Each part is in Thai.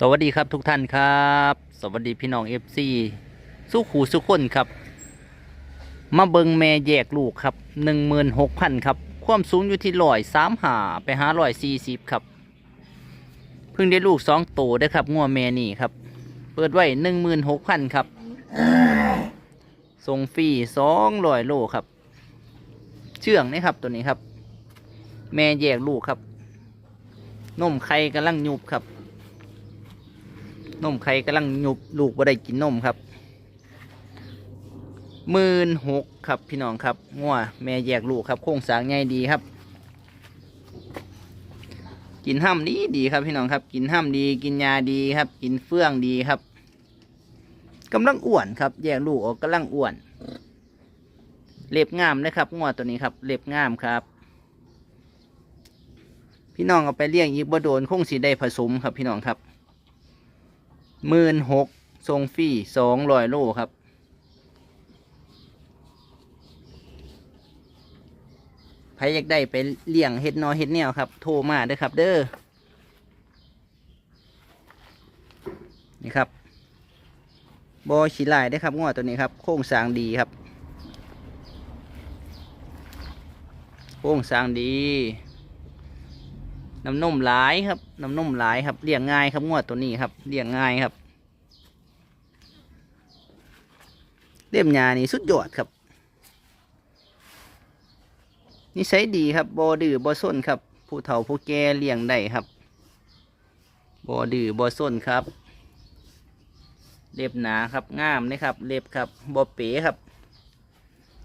สวัสดีครับทุกท่านครับ สวัสดีพี่น้องเอฟซีสู้ขู่สุขคนครับ มาเบิงแม่แยกลูกครับหนึ่งหมื่นหกพันครับ ความสูงอยู่ที่ร้อยสามหาไปหาร้อยสี่สิบครับ เพิ่งได้ลูกสองโตได้ครับงัวแม่นี่ครับ เปิดไว้หนึ่งหมื่นหกพันครับส่งฟรีสองร้อยโลครับ เชื่องนี่ครับตัวนี้ครับ แม่แยกลูกครับนมไข่กำลังยุบครับ นมไข่กำลังหยุบลูกบ่ได้กินนมครับหมื่นหกครับพี่น้องครับงัวแม่แยกลูกครับ โครงสางใหญ่ดีครับ กินห้ามดีดีครับพี่น้องครับ กินห้ามดี กินยาดีครับ กินเฟื่องดีครับกำลังอ้วนครับ แยกลูกออกกำลังอ้วน เล็บงามนะครับงัวตัวนี้ครับ เล็บงามครับ พี่น้องเอาไปเลี้ยงอีกบ่โดนคงสีได้ผสมครับพี่น้องครับ หมื่นหกทรงฟรีสองร้อยโลครับ ใครอยากได้ไปเลี้ยงเฮ็ดนอเฮ็ดแนวครับ โทรมาเด้อครับ เด้อ นี่ครับบอฉีลายได้ครับงอตัวนี้ครับ โค้งสางดีครับ โค้งสางดี น้ำนมหลายครับน้ำนมหลายครับเลี้ยงง่ายครับงวดตัวนี้ครับเลี้ยงง่ายครับเลี้ยมยานี่สุดยอดครับนิสัยดีครับบอดื้อบอส้นครับ ผู้เฒ่าผู้แก่เลี้ยงได้ครับบอดื้อบอส้นครับ เล็บหนาครับงามนะครับ เล็บครับบอเป๋ครับ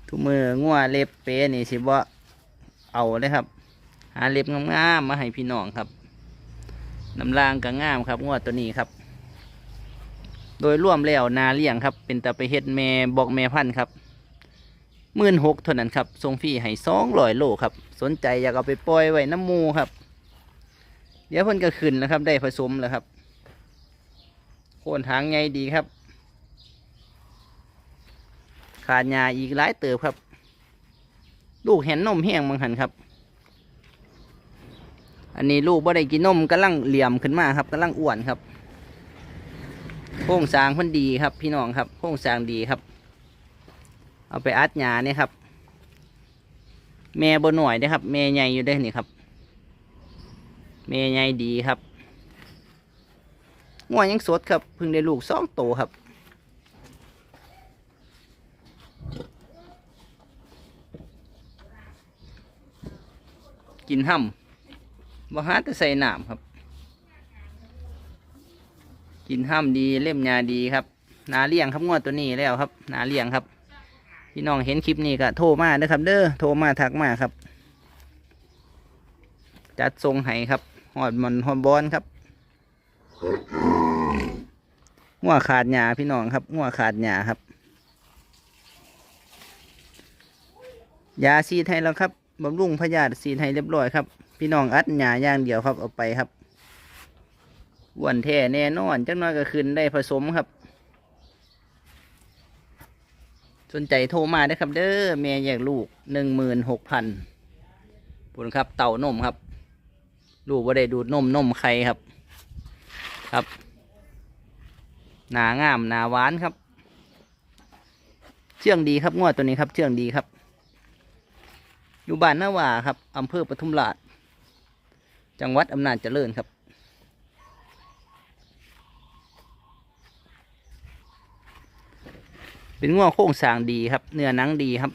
ทุกมืองัวเล็บเป๋นี่สิบ่เอาเลยครับาเล็บงามๆมาให้พี่น้องครับน้ำรางก็งามครับงวดตัวนี้ครับ โดยร่วมแล้วนาเลี้ยงครับ เป็นต่ไปเฮ็ดแม่บอกแม่พันครับหมื่นหกเท่านั้นครับทรงฟรีให้สองร้อยโลครับ สนใจอยากเอาไปปล่อยไว้น้ำมูครับ เดี๋ยวเพิ่นก็ขึ้นแล้วครับ ได้ผสมแล้วครับ โคนทางไงดีครับ ขาดยาอีกหลายเติบครับ ลูกเห็นนมแห้งบางหันครับ อันนี้ลูกบ่ได้กินนมกำลังเหลี่ยมขึ้นมาครับกำลังอ้วนครับโครงสร้างพันดีครับ พี่น้องครับโครงสร้างดีครับ เอาไปอัดหยาเนี่ยครับแม่บ่หน่อยนะครับแม่ใหญ่อยู่ได้อนี่ครับแม่ใหญ่ดีครับงัวยังสดครับเพิ่งได้ลูกสองโตครับกินห้ำ บ่หาแต่ใส่น้ำครับ กินห้ามดีเล่มยาดีครับ นาเลี้ยงครับงวดตัวนี้แล้วครับ นาเลี้ยงครับ พี่น้องเห็นคลิปนี้ก็โทรมาเด้อครับ เด้อโทรมาทักมาครับ จัดทรงให้ครับหอดมันหอดบอนครับงัวขาดหยาพี่น้องครับงัวขาดหยาครับยาซีดให้แล้วครับบำรุงพยาธิซีดให้เรียบร้อยครับ พี่น้องอัดหยาอย่างเดียวครับเอาไปครับอ้วนแท้แน่นอนจังน้อยก็ขึ้นได้ผสมครับ สนใจโทรมาได้ครับเด้อแม่แยากลูกหนึ่งหมื่นหกพันผลครับ เต่านมครับ ลูกว่าได้ดูดนมนมไข่ครับ ครับหนางามหนาหวานครับ เชื่องดีครับงวดตัวนี้ครับ เชื่องดีครับ อยู่บ้านนาว่าครับอำเภอปทุมราช จังหวัดอำนาจเจริญครับ เป็นง้อโค้งสางดีครับ เนื้อหนังดีครับ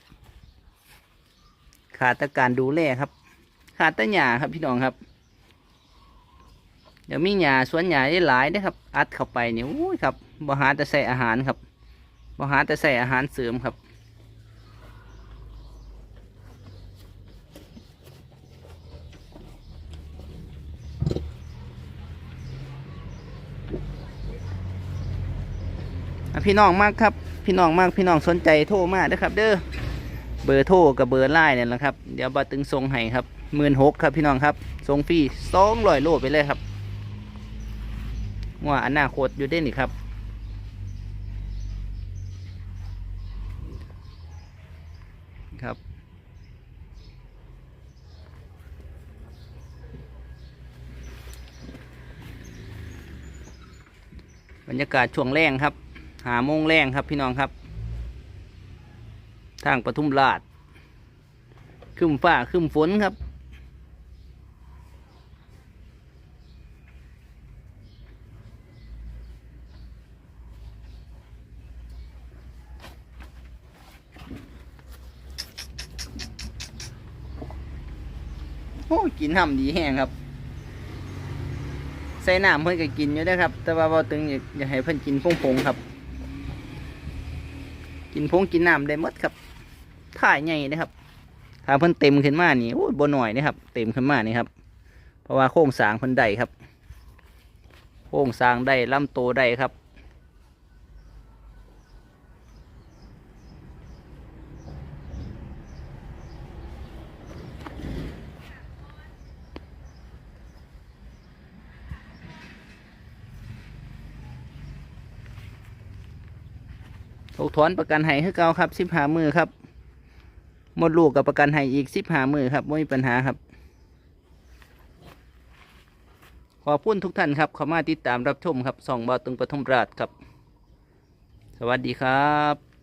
ขาดต่การดูแลครับ ขาดต่หญ้าครับพี่น้องครับเดี๋ยวมีหญ้าสวนหญ้าได้หลายนะครับ อัดเข้าไปเนี่ยโอ้ยครับบ่หาแต่ใส่อาหารครับบ่หาแต่ใส่อาหารเสริมครับ พี่น้องมากครับ พี่น้องมากพี่น้องสนใจโทรมาเด้อครับ เด้อเบอร์โทรกับเบอร์ไลน์เนี่ยแหละครับ เดี๋ยวบาตึงทรงให้ครับหมื่นหกครับพี่น้องครับทรงฟรีสองร้อยโลไปเลยครับว่าอนาคตอยู่ได้นี่ครับครับบรรยากาศช่วงแรงครับ หาโมงแรงครับพี่น้องครับ ทางปทุมราชครึมฟ้าครึมฝนครับ โอ้กินห่ำดีแห้งครับใส่น้ำเพิ่นก็กินอยู่ได้ครับ แต่ว่าบ่ตึงอยากอยาให้เพิ่นกินพงๆครับ กินพงกินน้ำได้หมดครับถ่ายใหญ่นะครับถ้าเพิ่นเต็มขึ้นมานี่โอ้ยบ่หน่อยนะครับ เต็มขึ้นมานี่ครับ เพราะว่าโครงสร้างเพิ่นได้ครับ โครงสร้างได้ลำโตได้ครับ ถกถอนประกันให้คือเก่าครับสิบหามือครับหมดลูกกับประกันให้อีกสิบหามือครับไม่มีปัญหาครับ ขอบคุณทุกท่านครับเข้ามาติดตามรับชมครับส่องบอตึงปทุมราชครับ สวัสดีครับ